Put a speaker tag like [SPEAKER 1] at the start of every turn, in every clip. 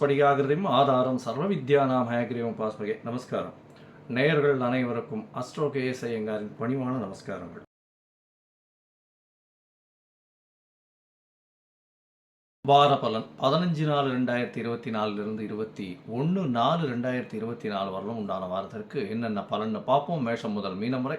[SPEAKER 1] ஞானானந்தமயம் ஆதாரம் சர்வ வித்யா நாம் ஹயகிரியம் பாஸ்மகே நமஸ்காரம். நேயர்கள் அனைவருக்கும் அஸ்ட்ரோ கேஎஸ் ஐயங்காரின் பணிவான நமஸ்காரங்கள். வார பலன் பதினஞ்சு நாலு ரெண்டாயிரத்தி இருபத்தி நாலுலேருந்து இருபத்தி ஒன்று நாலு ரெண்டாயிரத்தி இருபத்தி நாலு வரலும் உண்டான வாரத்திற்கு என்னென்ன பலன்னு பார்ப்போம். மேஷம் முதல் மீனம் வரை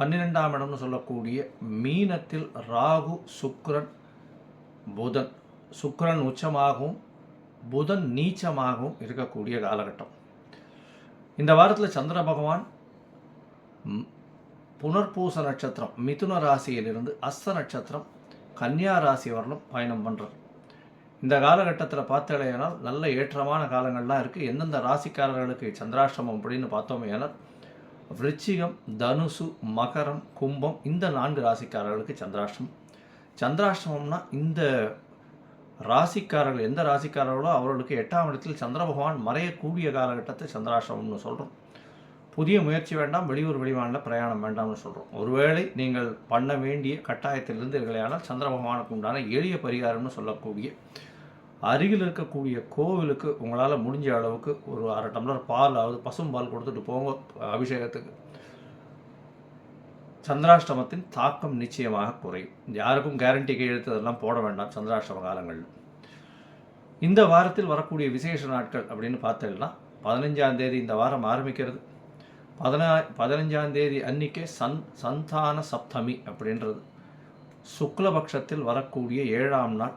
[SPEAKER 1] பன்னிரெண்டாம் இடம்னு சொல்லக்கூடிய மீனத்தில் ராகு சுக்ரன் புதன். சுக்ரன் உச்சமாகவும் புதன் நீச்சமாகவும் இருக்கக்கூடிய காலகட்டம். இந்த வாரத்தில் சந்திர பகவான் புனர்பூச நட்சத்திரம் மிதுன ராசியிலிருந்து அஸ்த நட்சத்திரம் கன்னியா ராசி வரலும் பயணம் பண்ணுறார் இந்த காலகட்டத்தில் பார்த்தடையானால் நல்ல ஏற்றமான காலங்கள்லாம் இருக்குது எந்தெந்த ராசிக்காரர்களுக்கு சந்திராஷ்டிரமம் அப்படின்னு பார்த்தோமே ஆனால் விருச்சிகம் தனுசு மகரம் கும்பம் இந்த நான்கு ராசிக்காரர்களுக்கு சந்திராஷ்டமம். சந்திராஷ்டமம்னா இந்த ராசிக்காரர்கள் எந்த ராசிக்காரர்களோ அவர்களுக்கு எட்டாம் இடத்தில் சந்திர பகவான் மறையக்கூடிய காலகட்டத்தை சந்திராஷ்டமம்னு சொல்கிறோம் புதிய முயற்சி வேண்டாம் வெளியூர் வெளிமாநில பிரயாணம் வேண்டாம்னு சொல்கிறோம் ஒருவேளை நீங்கள் பண்ண வேண்டிய கட்டாயத்தில் இருந்தீர்களேயானால் சந்திர பகவானுக்கு உண்டான எளிய பரிகாரம்னு சொல்லக்கூடிய அருகில் இருக்கக்கூடிய கோவிலுக்கு உங்களால் முடிஞ்ச அளவுக்கு ஒரு அரை டம்ளர் பால் ஆகுது பசும் பால் கொடுத்துட்டு போங்க அபிஷேகத்துக்கு. சந்திராஷ்டமத்தின் தாக்கம் நிச்சயமாக குறையும். யாருக்கும் கேரண்டி கையெழுத்து அதெல்லாம் போட வேண்டாம் சந்திராஷ்டம காலங்களில். இந்த வாரத்தில் வரக்கூடிய விசேஷ நாட்கள் அப்படின்னு பார்த்தீங்கன்னா பதினஞ்சாம் தேதி இந்த வாரம் ஆரம்பிக்கிறது. பதினா பதினஞ்சாம் தேதி அன்னிக்கே சந் சந்தான சப்தமி அப்படின்றது. சுக்லபக்ஷத்தில் வரக்கூடிய ஏழாம் நாள்.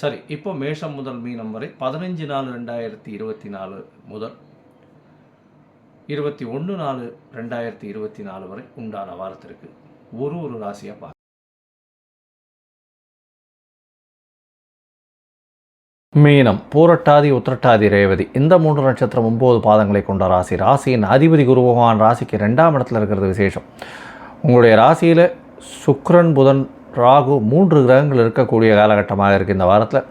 [SPEAKER 1] சரி இப்போ மேஷம் முதல் மீனம் வரை பதினஞ்சு நாலு ரெண்டாயிரத்தி இருபத்தி நாலு முதல் இருபத்தி ஒன்று நாலு ரெண்டாயிரத்தி இருபத்தி நாலு வரை உண்டான வாரத்திற்கு ஒரு ஒரு ராசியாக பார்க்க மீனம் பூரட்டாதி உத்திரட்டாதி ரேவதி. இந்த மூன்று நட்சத்திரம் ஒம்பது பாதங்களை கொண்ட ராசி. ராசியின் அதிபதி குரு பகவான் ராசிக்கு ரெண்டாம் இடத்துல இருக்கிறது விசேஷம். உங்களுடைய ராசியில் சுக்ரன் புதன் ராகு மூன்று கிரகங்கள் இருக்கக்கூடிய காலகட்டமாக இருக்குது இந்த வாரத்தில்.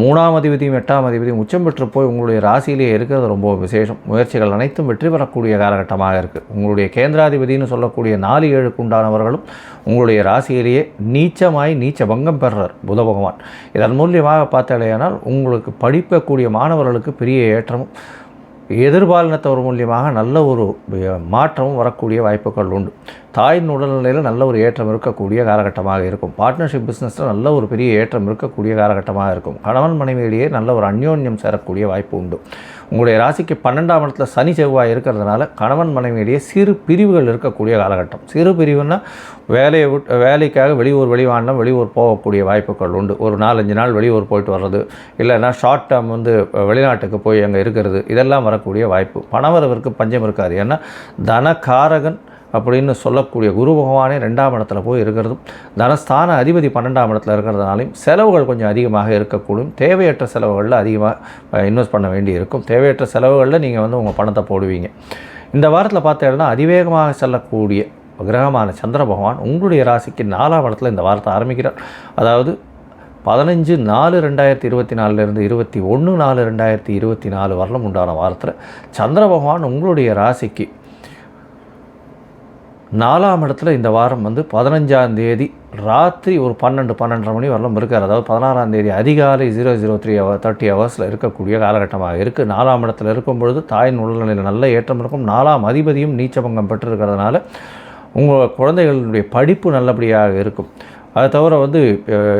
[SPEAKER 1] மூணாம் அதிபதியும் எட்டாம் அதிபதியும் உச்சம் பெற்று போய் உங்களுடைய ராசியிலேயே இருக்கிறது ரொம்ப விசேஷம். முயற்சிகள் அனைத்தும் வெற்றி பெறக்கூடிய காலகட்டமாக இருக்குது உங்களுடைய கேந்திராதிபதினு சொல்லக்கூடிய நாலு ஏழுக்கு உண்டானவர்களும் உங்களுடைய ராசியிலேயே நீச்சமாய் நீச்ச பங்கம் பெறுறார் புத பகவான். இதன் மூலியமாக பார்த்தாலேயானால் உங்களுக்கு படிக்கக்கூடிய மாணவர்களுக்கு பெரிய ஏற்றமும் எதிர்பாலினத்தவர் மூலியமாக நல்ல ஒரு மாற்றமும் வரக்கூடிய வாய்ப்புகள் உண்டு. தாயின் உடல்நிலையில் நல்ல ஒரு ஏற்றம் இருக்கக்கூடிய காலகட்டமாக இருக்கும். பார்ட்னர்ஷிப் பிஸ்னஸில் நல்ல ஒரு பெரிய ஏற்றம் இருக்கக்கூடிய காலகட்டமாக இருக்கும். கணவன் மனைவியிலேயே நல்ல ஒரு அந்யோன்யம் சேரக்கூடிய வாய்ப்பு உண்டு. உங்களுடைய ராசிக்கு பன்னெண்டாம் இடத்துல சனி செவ்வாய் இருக்கிறதுனால கணவன் மனைவியிலேயே சிறு பிரிவுகள் இருக்கக்கூடிய காலகட்டம். சிறு பிரிவுன்னா வேலையை விட்டு வேலைக்காக வெளியூர் வெளிவாண்டம் வெளியூர் போகக்கூடிய வாய்ப்புகள் உண்டு. ஒரு நாலஞ்சு நாள் வெளியூர் போயிட்டு வர்றது இல்லைன்னா ஷார்ட் டேர்ம் வந்து வெளிநாட்டுக்கு போய் அங்கே இருக்கிறது இதெல்லாம் வரக்கூடிய வாய்ப்பு. பணவரவிற்கு பஞ்சம் இருக்காது. ஏன்னா தனகாரகன் அப்படின்னு சொல்லக்கூடிய குரு பகவானே ரெண்டாம் இடத்துல போய் இருக்கிறதும் தனஸ்தான அதிபதி பன்னெண்டாம் இடத்துல இருக்கிறதுனாலையும் செலவுகள் கொஞ்சம் அதிகமாக இருக்கக்கூடும். தேவையற்ற செலவுகளில் அதிகமாக இன்வெஸ்ட் பண்ண வேண்டி இருக்கும் தேவையற்ற செலவுகளில் நீங்கள் வந்து உங்கள் பணத்தை போடுவீங்க. இந்த வாரத்தில் பார்த்தீங்கன்னா அதிவேகமாக செல்லக்கூடிய கிரகமான சந்திர பகவான் உங்களுடைய ராசிக்கு நாலாம் இடத்துல இந்த வாரத்தை ஆரம்பிக்கிறார். அதாவது பதினஞ்சு நாலு ரெண்டாயிரத்தி இருபத்தி நாலுலேருந்து இருபத்தி ஒன்று நாலு ரெண்டாயிரத்தி இருபத்தி நாலு வரலும் உண்டான வாரத்தில் சந்திர பகவான் உங்களுடைய ராசிக்கு நாலாம் இடத்துல இந்த வாரம் வந்து பதினஞ்சாம் தேதி ராத்திரி ஒரு பன்னெண்டு பன்னெண்டரை மணி வரலும் இருக்கார். அதாவது பதினாறாம் தேதி அதிகாலை zero zero three hour thirty ஹவர்ஸில் இருக்கக்கூடிய காலகட்டமாக இருக்குது நாலாம் இடத்துல இருக்கும் பொழுது தாயின் உடல்நிலையில் நல்ல ஏற்றம் இருக்கும். நாலாம் அதிபதியும் நீச்சபங்கம் பெற்றிருக்கிறதுனால உங்கள் குழந்தைகளுடைய படிப்பு நல்லபடியாக இருக்கும். அதை தவிர வந்து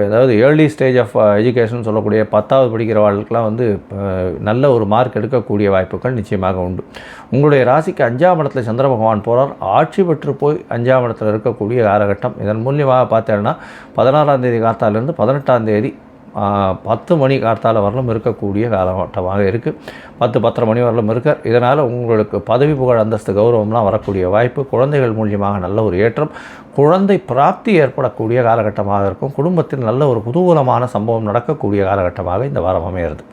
[SPEAKER 1] அதாவது ஏர்லி ஸ்டேஜ் ஆஃப் எஜுகேஷன் சொல்லக்கூடிய பத்தாவது படிக்கிறவர்களுக்கெல்லாம் வந்து நல்ல ஒரு மார்க் எடுக்கக்கூடிய வாய்ப்புகள் நிச்சயமாக உண்டு. உங்களுடைய ராசிக்கு அஞ்சாம் இடத்துல சந்திர பகவான் போகிறார் ஆட்சி பெற்று போய் அஞ்சாம் இடத்துல இருக்கக்கூடிய காலகட்டம். இதன் மூலியமாக பார்த்தேன்னா பதினாறாம் தேதி காத்தாலேருந்து பதினெட்டாம் தேதி பத்து மணி கார்த்தால வரலும் இருக்கக்கூடிய காலகட்டமாக இருக்குது பத்து பத்தரை மணி வரலும் இருக்க. இதனால் உங்களுக்கு பதவி புகழ் அந்தஸ்து கௌரவம்லாம் வரக்கூடிய வாய்ப்பு குழந்தைகள் மூலியமாக நல்ல ஒரு ஏற்றம் குழந்தை பிராப்தி ஏற்படக்கூடிய காலகட்டமாக இருக்கும். குடும்பத்தில் நல்ல ஒரு புதுகூலமான சம்பவம் நடக்கக்கூடிய காலகட்டமாக இந்த வாரம் அமையிறது.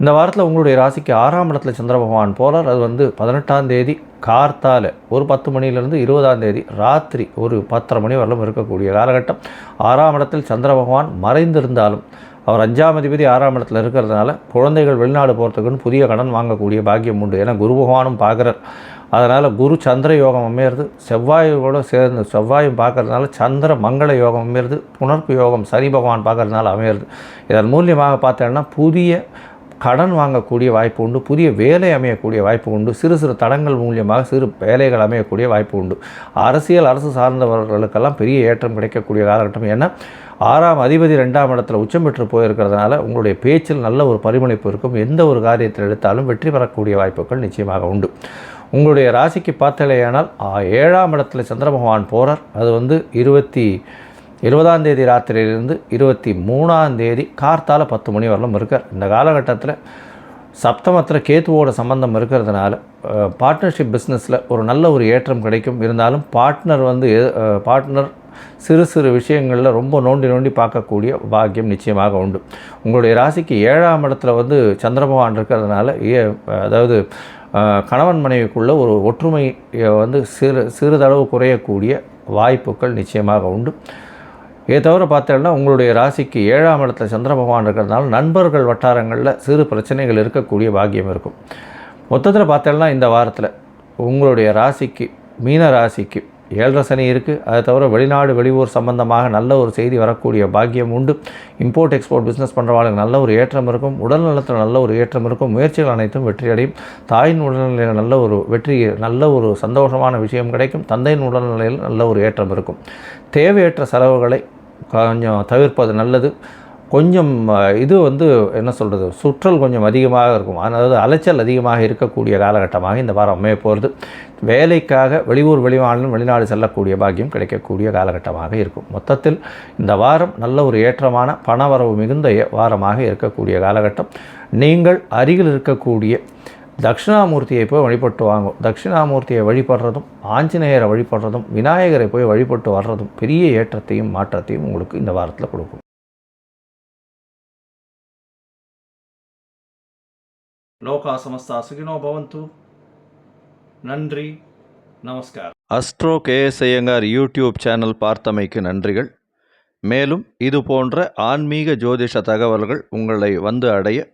[SPEAKER 1] இந்த வாரத்தில் உங்களுடைய ராசிக்கு ஆறாம் இடத்துல சந்திர பகவான் போகிறார் அது வந்து பதினெட்டாம் தேதி கார்த்தால ஒரு பத்து மணிலேருந்து இருபதாம் தேதி ராத்திரி ஒரு பத்தரை மணி வரலும் இருக்கக்கூடிய காலகட்டம். ஆறாம் இடத்தில் சந்திர பகவான் மறைந்திருந்தாலும் அவர் அஞ்சாம் அதிபதி ஆறாம் இடத்துல இருக்கிறதுனால குழந்தைகள் வெளிநாடு போகிறதுக்குன்னு புதிய கடன் வாங்கக்கூடிய பாக்கியம் உண்டு. ஏன்னா குரு பகவானும் பார்க்குறார். அதனால் குரு சந்திர யோகம் அமையிறது செவ்வாயோடு சேர்ந்து செவ்வாயும் பார்க்கறதுனால சந்திர மங்கள யோகம் அமையிறது புனர்ப்பு யோகம் சனி பகவான் பார்க்கறதுனால அமையிறது. இதன் மூலியமாக பார்த்தோன்னா புதிய கடன் வாங்கக்கூடிய வாய்ப்பு உண்டு புதிய வேலை அமையக்கூடிய வாய்ப்பு உண்டு சிறு சிறு தடங்கள் மூலியமாக சிறு வேலைகள் அமையக்கூடிய வாய்ப்பு உண்டு. அரசியல் அரசு சார்ந்தவர்களுக்கெல்லாம் பெரிய ஏற்றம் கிடைக்கக்கூடிய காலகட்டம். ஏன்னா ஆறாம் அதிபதி ரெண்டாம் இடத்துல உச்சம் பெற்று போயிருக்கிறதுனால உங்களுடைய பேச்சில் நல்ல ஒரு பரிமளிப்பு இருக்கும். எந்த ஒரு காரியத்தில் எடுத்தாலும் வெற்றி பெறக்கூடிய வாய்ப்புகள் நிச்சயமாக உண்டு. உங்களுடைய ராசிக்கு பார்த்தலையானால் ஏழாம் இடத்துல சந்திர பகவான் போகிறார் அது வந்து இருபத்தி இருபதாம் தேதி ராத்திரியிலிருந்து இருபத்தி மூணாம் தேதி கார்த்தால் பத்து மணி வரலும் இருக்கார். இந்த காலகட்டத்தில் சப்தமத்தில் கேத்துவோட சம்பந்தம் இருக்கிறதுனால பார்ட்னர்ஷிப் பிஸ்னஸில் ஒரு நல்ல ஒரு ஏற்றம் கிடைக்கும். இருந்தாலும் பார்ட்னர் வந்து பார்ட்னர் சிறு சிறு விஷயங்களில் ரொம்ப நோண்டி நோண்டி பார்க்கக்கூடிய பாக்கியம் நிச்சயமாக உண்டு. உங்களுடைய ராசிக்கு ஏழாம் இடத்துல வந்து சந்திரபகவான் இருக்கிறதுனால ஏ அதாவது கணவன் மனைவிக்குள்ள ஒரு ஒற்றுமை வந்து சிறு சிறிதளவு குறையக்கூடிய வாய்ப்புகள் நிச்சயமாக உண்டு. இதை தவிர பார்த்தோம்னா உங்களுடைய ராசிக்கு ஏழாம் இடத்துல சந்திர பகவான் இருக்கிறதுனால நண்பர்கள் வட்டாரங்களில் சிறு பிரச்சனைகள் இருக்கக்கூடிய பாக்கியம் இருக்கும். மொத்தத்தில் பார்த்தோம்னா இந்த வாரத்தில் உங்களுடைய ராசிக்கு மீன ராசிக்கு ஏழரை சனி இருக்குது அதை தவிர வெளிநாடு வெளியூர் சம்பந்தமாக நல்ல ஒரு செய்தி வரக்கூடிய பாக்கியம் உண்டு. இம்போர்ட் எக்ஸ்போர்ட் பிஸ்னஸ் பண்ணுறவங்களுக்கு நல்ல ஒரு ஏற்றம் இருக்கும். உடல் நலத்தில் நல்ல ஒரு ஏற்றம் இருக்கும். முயற்சிகள் அனைத்தும் வெற்றியடையும் தாயின் உடல்நிலையில் நல்ல ஒரு வெற்றி நல்ல ஒரு சந்தோஷமான விஷயம் கிடைக்கும். தந்தையின் உடல்நிலையில் நல்ல ஒரு ஏற்றம் இருக்கும். தேவையற்ற செலவுகளை கொஞ்சம் தவிர்ப்பது நல்லது.
[SPEAKER 2] கொஞ்சம் இது வந்து என்ன சொல்கிறது சுற்றல் கொஞ்சம் அதிகமாக இருக்கும். அதாவது அலைச்சல் அதிகமாக இருக்கக்கூடிய காலகட்டமாக இந்த வாரம் அமைய போகிறது. வேலைக்காக வெளியூர் வெளிமாநிலம் வெளிநாடு செல்லக்கூடிய பாக்கியம் கிடைக்கக்கூடிய காலகட்டமாக இருக்கும். மொத்தத்தில் இந்த வாரம் நல்ல ஒரு ஏற்றமான பணவரவு மிகுந்த ஏ- வாரமாக இருக்கக்கூடிய காலகட்டம். நீங்கள் அருகில் இருக்கக்கூடிய தட்சிணாமூர்த்தியை போய் வழிபட்டு வாங்கும் தட்சிணாமூர்த்தியை வழிபடுறதும் ஆஞ்சநேயரை வழிபடுறதும் விநாயகரை போய் வழிபட்டு வர்றதும் பெரிய ஏற்றத்தையும் மாற்றத்தையும் உங்களுக்கு இந்த வாரத்தில் கொடுக்கும்.
[SPEAKER 1] லோகா சமஸ்தா சுகினோ பவந்து. நன்றி நமஸ்காரம்.
[SPEAKER 2] Astro KS Iyengar YouTube channel பார்த்தமைக்கு நன்றிகள். மேலும் இது போன்ற ஆன்மீக ஜோதிஷ தகவல்கள் உங்களை வந்து அடைய